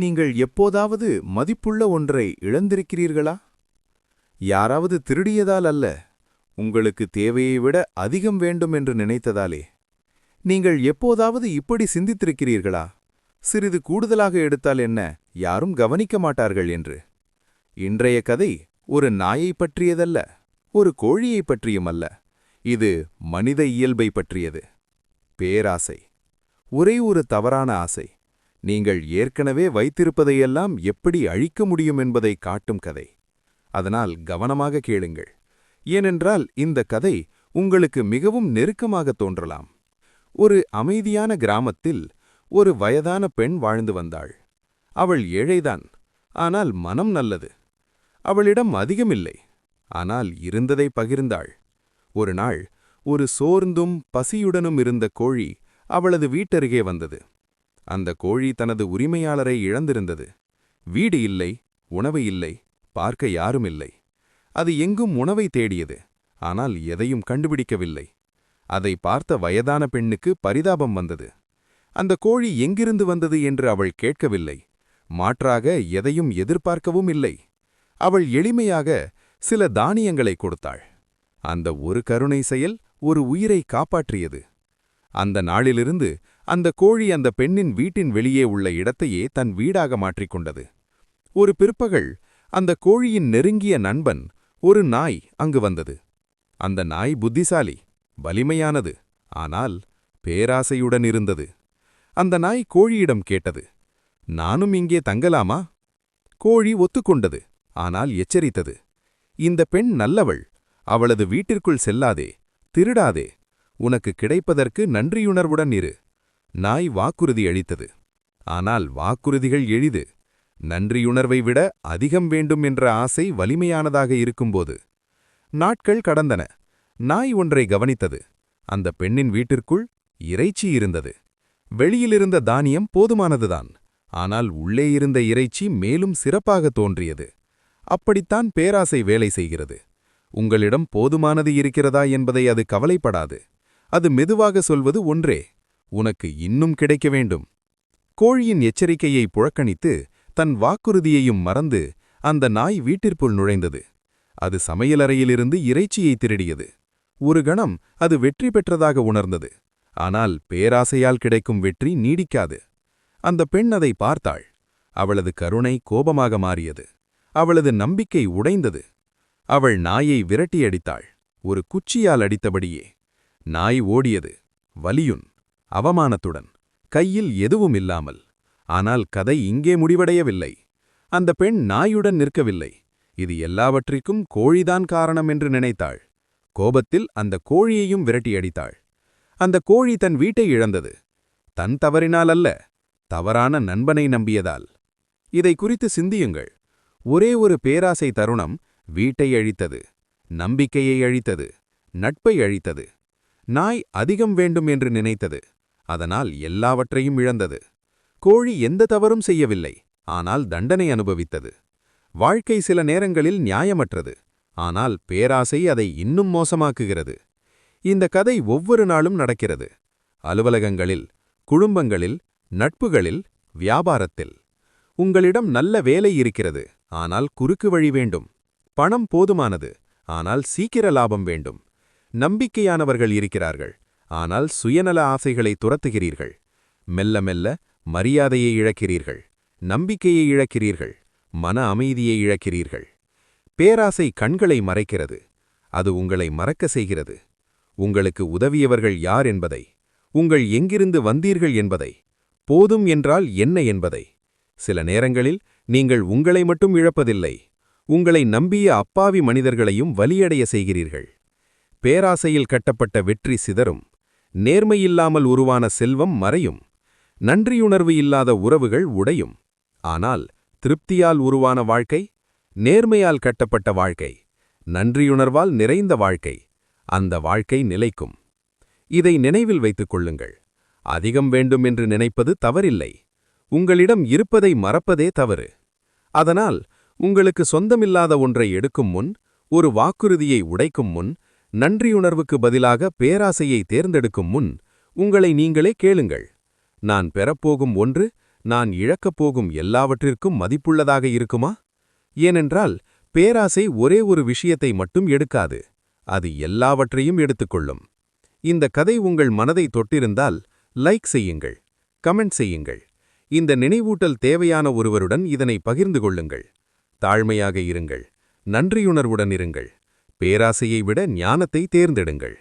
நீங்கள் எப்போதாவது மதிப்புள்ள ஒன்றை இழந்திருக்கிறீர்களா? யாராவது திருடியதால் அல்ல உங்களுக்கு தேவையை விட அதிகம் வேண்டும் என்று நினைத்ததாலே. நீங்கள் எப்போதாவது இப்படி சிந்தித்திருக்கிறீர்களா? சிறிது கூடுதலாக எடுத்தால் என்ன? யாரும் கவனிக்க மாட்டார்கள் என்று. இன்றைய கதை ஒரு நாயைப் பற்றியதல்ல ஒரு கோழியைப் பற்றியுமல்ல இது மனித இயல்பை பற்றியது. பேராசை. ஒரே ஒரு தவறான ஆசை. நீங்கள் ஏற்கனவே வைத்திருப்பதையெல்லாம் எப்படி அழிக்க முடியும் என்பதை காட்டும் கதை. அதனால் கவனமாக கேளுங்கள். ஏனென்றால் இந்த கதை உங்களுக்கு மிகவும் நெருக்கமாக தோன்றலாம். ஒரு அமைதியான கிராமத்தில் ஒரு வயதான பெண் வாழ்ந்து வந்தாள். அவள் ஏழைதான் ஆனால் மனம் நல்லது. அவளிடம் அதிகமில்லை ஆனால் இருந்ததை பகிர்ந்தாள். ஒரு நாள் ஒரு சோர்ந்தும் பசியுடனும் இருந்த கோழி அவளது வீட்டருகே வந்தது. அந்த கோழி தனது உரிமையாளரை இழந்திருந்தது. வீடு இல்லை உணவு இல்லை பார்க்க யாருமில்லை அது எங்கும் உணவை தேடியது ஆனால் எதையும் கண்டுபிடிக்கவில்லை. அதை பார்த்த வயதான பெண்ணுக்கு பரிதாபம் வந்தது. அந்த கோழி எங்கிருந்து வந்தது என்று அவள் கேட்கவில்லை. மாற்றாக எதையும் எதிர்பார்க்கவும் இல்லை. அவள் எளிமையாக சில தானியங்களை கொடுத்தாள். அந்த ஒரு கருணை செயல் ஒரு உயிரை காப்பாற்றியது. அந்த நாளிலிருந்து அந்த கோழி அந்த பெண்ணின் வீட்டின் வெளியே உள்ள இடத்தையே தன் வீடாக மாற்றிக்கொண்டது ஒரு பிற்பகல் அந்த கோழியின் நெருங்கிய நண்பன் ஒரு நாய் அங்கு வந்தது. அந்த நாய் புத்திசாலி வலிமையானது ஆனால் பேராசையுடன் இருந்தது. அந்த நாய் கோழியிடம் கேட்டது நானும் இங்கே தங்கலாமா? கோழி ஒத்துக்கொண்டது ஆனால் எச்சரித்தது இந்த பெண் நல்லவள் அவளது வீட்டிற்குள் செல்லாதே திருடாதே உனக்கு கிடைப்பதற்கு நன்றியுணர்வுடன் இரு. நாய் வாக்குறுதி அளித்தது. ஆனால் வாக்குறுதிகள் எளிது. நன்றியுணர்வை விட அதிகம் வேண்டும் என்ற ஆசை வலிமையானதாக இருக்கும்போது. நாட்கள் கடந்தன. நாய் ஒன்றை கவனித்தது. அந்த பெண்ணின் வீட்டிற்குள் இறைச்சி இருந்தது. வெளியிலிருந்த தானியம் போதுமானதுதான். ஆனால் உள்ளே இருந்த இறைச்சி மேலும் சிறப்பாக தோன்றியது. அப்படித்தான் பேராசை வேலை செய்கிறது. உங்களிடம் போதுமானது இருக்கிறதா என்பதை அது கவலைப்படாது. அது மெதுவாக சொல்வது ஒன்றே. உனக்கு இன்னும் கிடைக்க வேண்டும். கோழியின் எச்சரிக்கையை புழக்கணித்து தன் வாக்குறுதியையும் மறந்து அந்த நாய் வீட்டிற்குள் நுழைந்தது. அது சமையலறையிலிருந்து இறைச்சியை திருடியது. ஒரு கணம் அது வெற்றி பெற்றதாக உணர்ந்தது. ஆனால் பேராசையால் கிடைக்கும் வெற்றி நீடிக்காது. அந்த பெண் அதை பார்த்தாள். அவளது கருணை கோபமாக மாறியது. அவளது நம்பிக்கை உடைந்தது. அவள் நாயை விரட்டியடித்தாள். ஒரு குச்சியால் அடித்தபடியே. நாய் ஓடியது. வலியுன். அவமானத்துடன். கையில் எதுவும் இல்லாமல். ஆனால் கதை இங்கே முடிவடையவில்லை. அந்த பெண் நாயுடன் நிற்கவில்லை. இது எல்லாவற்றிற்கும் கோழிதான் காரணம் என்று நினைத்தாள். கோபத்தில் அந்த கோழியையும் விரட்டியடித்தாள். அந்த கோழி தன் வீட்டை இழந்தது. தன் தவறினால் அல்ல தவறான நண்பனை நம்பியதால். இதை குறித்து சிந்தியுங்கள். ஒரே ஒரு பேராசை தருணம் வீட்டை அழித்தது நம்பிக்கையை அழித்தது நட்பை அழித்தது. நாய் அதிகம் வேண்டும் என்று நினைத்தது. அதனால் எல்லாவற்றையும் இழந்தது. கோழி எந்த தவறும் செய்யவில்லை ஆனால் தண்டனை அனுபவித்தது. வாழ்க்கை சில நேரங்களில் நியாயமற்றது ஆனால் பேராசை அதை இன்னும் மோசமாக்குகிறது. இந்த கதை ஒவ்வொரு நாளும் நடக்கிறது. அலுவலகங்களில் குடும்பங்களில் நட்புகளில் வியாபாரத்தில். உங்களிடம் நல்ல வேலை இருக்கிறது ஆனால் குறுக்கு வழி வேண்டும். பணம் போதுமானது ஆனால் சீக்கிர லாபம் வேண்டும். நம்பிக்கையானவர்கள் இருக்கிறார்கள். ஆனால் சுயநல ஆசைகளை துரத்துகிறீர்கள். மெல்ல மெல்ல மரியாதையை இழக்கிறீர்கள். நம்பிக்கையை இழக்கிறீர்கள். மன அமைதியை இழக்கிறீர்கள். பேராசை கண்களை மறைக்கிறது. அது உங்களை மறக்க செய்கிறது. உங்களுக்கு உதவியவர்கள் யார் என்பதை உங்கள் எங்கிருந்து வந்தீர்கள் என்பதை போதும் என்றால் என்ன என்பதை. சில நேரங்களில் நீங்கள் உங்களை மட்டும் இழப்பதில்லை உங்களை நம்பிய அப்பாவி மனிதர்களையும் வலியடைய செய்கிறீர்கள். பேராசையில் கட்டப்பட்ட வெற்றி சிதறும். நேர்மையில்லாமல் உருவான செல்வம் மறையும். நன்றியுணர்வு இல்லாத உறவுகள் உடையும். ஆனால் திருப்தியால் உருவான வாழ்க்கை நேர்மையால் கட்டப்பட்ட வாழ்க்கை நன்றியுணர்வால் நிறைந்த வாழ்க்கை அந்த வாழ்க்கை நிலைக்கும். இதை நினைவில் வைத்துக் கொள்ளுங்கள். அதிகம் வேண்டும் என்று நினைப்பது தவறில்லை. உங்களிடம் இருப்பதை மறப்பதே தவறு. அதனால் உங்களுக்கு சொந்தமில்லாத ஒன்றை எடுக்கும் முன் ஒரு வாக்குறுதியை உடைக்கும் முன் நன்றியுணர்வுக்கு பதிலாக பேராசையை தேர்ந்தெடுக்கும் முன் உங்களை நீங்களே கேளுங்கள். நான் பெறப்போகும் ஒன்று நான் இழக்கப் போகும் எல்லாவற்றிற்கும் மதிப்புள்ளதாக இருக்குமா? ஏனென்றால் பேராசை ஒரே ஒரு விஷயத்தை மட்டும் எடுக்காது அது எல்லாவற்றையும் எடுத்துக்கொள்ளும். இந்த கதை உங்கள் மனதை தொட்டிருந்தால் லைக் செய்யுங்கள் கமெண்ட் செய்யுங்கள். இந்த நினைவூட்டல் தேவையான ஒருவருடன் இதனை பகிர்ந்து கொள்ளுங்கள். தாழ்மையாக இருங்கள் நன்றியுணர்வுடன் இருங்கள். பேராசையை விட ஞானத்தை தேர்ந்தெடுங்கள்.